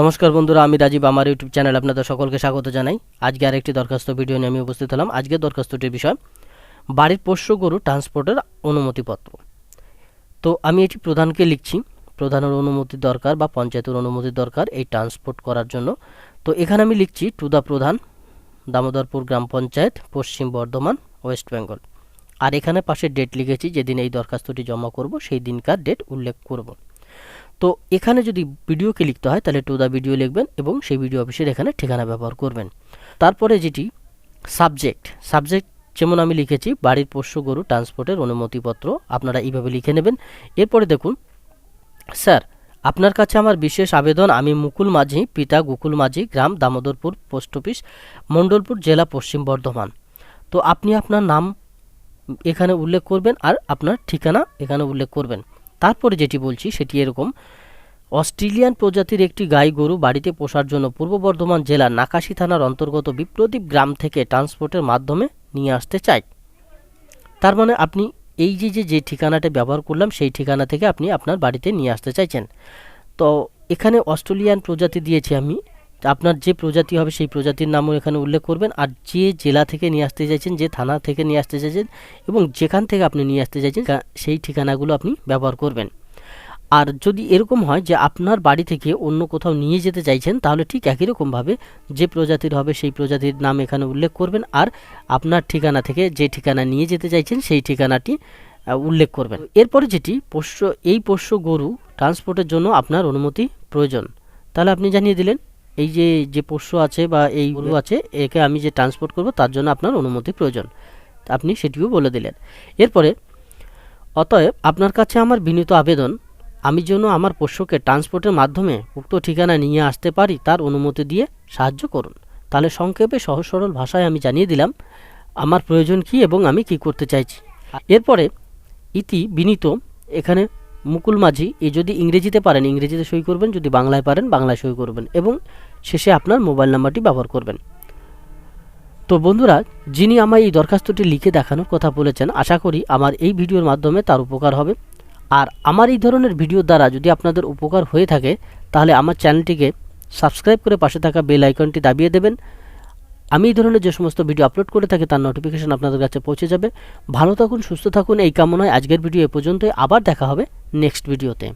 নমস্কার বন্ধুরা, আমি রাজীব, আমার ইউটিউব চ্যানেল আপনাদের সকলকে স্বাগত জানাই। আজকে আরেকটি দরখাস্ত ভিডিও নিয়ে আমি উপস্থিত হলাম। আজকের দরখাস্তটির বিষয়, বাড়ির পোষ্য গরু ট্রান্সপোর্টের অনুমতিপত্র। তো আমি এটি প্রধানকে লিখছি, প্রধানের অনুমতি দরকার বা পঞ্চায়েতের অনুমতি দরকার এই ট্রান্সপোর্ট করার জন্য। তো এখানে আমি লিখছি, টু দ্য প্রধান, দামোদরপুর গ্রাম পঞ্চায়েত, পশ্চিম বর্ধমান, ওয়েস্ট বেঙ্গল। আর এখানে পাশে ডেট লিখেছি, যেদিন এই দরখাস্তটি জমা করব, সেই দিনকার ডেট উল্লেখ করব। তো এখানে যদি ভিডিওকে লিখতে হয়, তাহলে টু দ্য ভিডিও লিখবেন এবং সেই ভিডিও অফিসের এখানে ঠিকানা ব্যবহার করবেন। তারপরে যেটি সাবজেক্ট সাবজেক্ট যেমন আমি লিখেছি, বাড়ির পোষ্য গরু ট্রান্সপোর্টের অনুমতিপত্র, আপনারা এইভাবে লিখে নেবেন। এরপরে দেখুন, স্যার, আপনার কাছে আমার বিশেষ আবেদন, আমি মুকুল মাঝি, পিতা গোকুল মাঝি, গ্রাম দামোদরপুর, পোস্ট অফিস, মণ্ডলপুর জেলা পশ্চিম বর্ধমান। তো আপনি আপনার নাম এখানে উল্লেখ করবেন আর আপনার ঠিকানা এখানে উল্লেখ করবেন। তারপরে যেটি বলছি, সেটি এরকম অস্ট্রেলিয়ান প্রজাতির একটি গাই গরু বাড়িতে পোষার জন্য পূর্ব বর্ধমান জেলার নাকাশি থানার অন্তর্গত বিপ্রদীপ গ্রাম থেকে ট্রান্সপোর্টের মাধ্যমে নিয়ে আসতে চাই। তার মানে আপনি এই যে যে যে ঠিকানাটা ব্যবহার করলাম, সেই ঠিকানা থেকে আপনি আপনার বাড়িতে নিয়ে আসতে চাইছেন। তো এখানে অস্ট্রেলিয়ান প্রজাতি দিয়েছি আমি। আপনার যে প্রজাতি হবে সেই প্রজাতির নামও এখানে উল্লেখ করবেন। আর যে জেলা থেকে নিয়ে আসতে চাইছেন, যে থানা থেকে নিয়ে আসতে চাইছেন এবং যেখান থেকে আপনি নিয়ে আসতে চাইছেন, সেই ঠিকানাগুলো আপনি ব্যবহার করবেন। আর যদি এরকম হয় যে আপনার বাড়ি থেকে অন্য কোথাও নিয়ে যেতে চাইছেন তাহলে ঠিক একই রকমভাবে যে প্রজাতির হবে সেই প্রজাতির নাম এখানে উল্লেখ করবেন আর আপনার ঠিকানা থেকে যে ঠিকানা নিয়ে যেতে চাইছেন সেই ঠিকানাটি উল্লেখ করবেন। এরপরে যেটি পোষ্য এই পোষ্য গরু ট্রান্সপোর্টের জন্য আপনার অনুমতি প্রয়োজন। তাহলে আপনি জানিয়ে দিলেন এই যে যে পোষ্য আছে বা এই গরু আছে একে আমি যে ট্রান্সপোর্ট করব তার জন্য আপনার অনুমতি প্রয়োজন। আপনি সেটিও বলে দিলেন। এরপরে অতএব আপনার কাছে আমার বিনীত আবেদন আমি যেন আমার পোষ্যকে ট্রান্সপোর্টের মাধ্যমে উক্ত ঠিকানা নিয়ে আসতে পারি, তার অনুমতি দিয়ে সাহায্য করুন। তাহলে সংক্ষেপে সহজ সরল ভাষায় আমি জানিয়ে দিলাম, আমার প্রয়োজন কি এবং আমি কি করতে চাইছি। এরপরে ইতি বিনীত, এখানে মুকুল মাঝি, এ যদি ইংরেজিতে পারেন, ইংরেজিতে সই করবেন, যদি বাংলায় পারেন, বাংলায় সই করবেন এবং শেষে আপনার মোবাইল নাম্বারটি ব্যবহার করবেন। তো বন্ধুরা, যিনি আমার এই দরখাস্তটি লিখে দেখানোর কথা বলেছেন, আশা করি আমার এই ভিডিওর মাধ্যমে তার উপকার হবে। আর আমার এই ধরনের ভিডিও দ্বারা যদি আপনাদের উপকার হয়ে থাকে, তাহলে আমার চ্যানেলটিকে সাবস্ক্রাইব করে পাশে থাকা বেল আইকনটি দাবিয়ে দেবেন। আমি এই ধরনের যে সমস্ত ভিডিও আপলোড করে থাকি, তার নোটিফিকেশন আপনাদের কাছে পৌঁছে যাবে। ভালো থাকুন, সুস্থ থাকুন, এই কামনায় আজকের ভিডিও এ পর্যন্তই। আবার দেখা হবে নেক্সট ভিডিওতে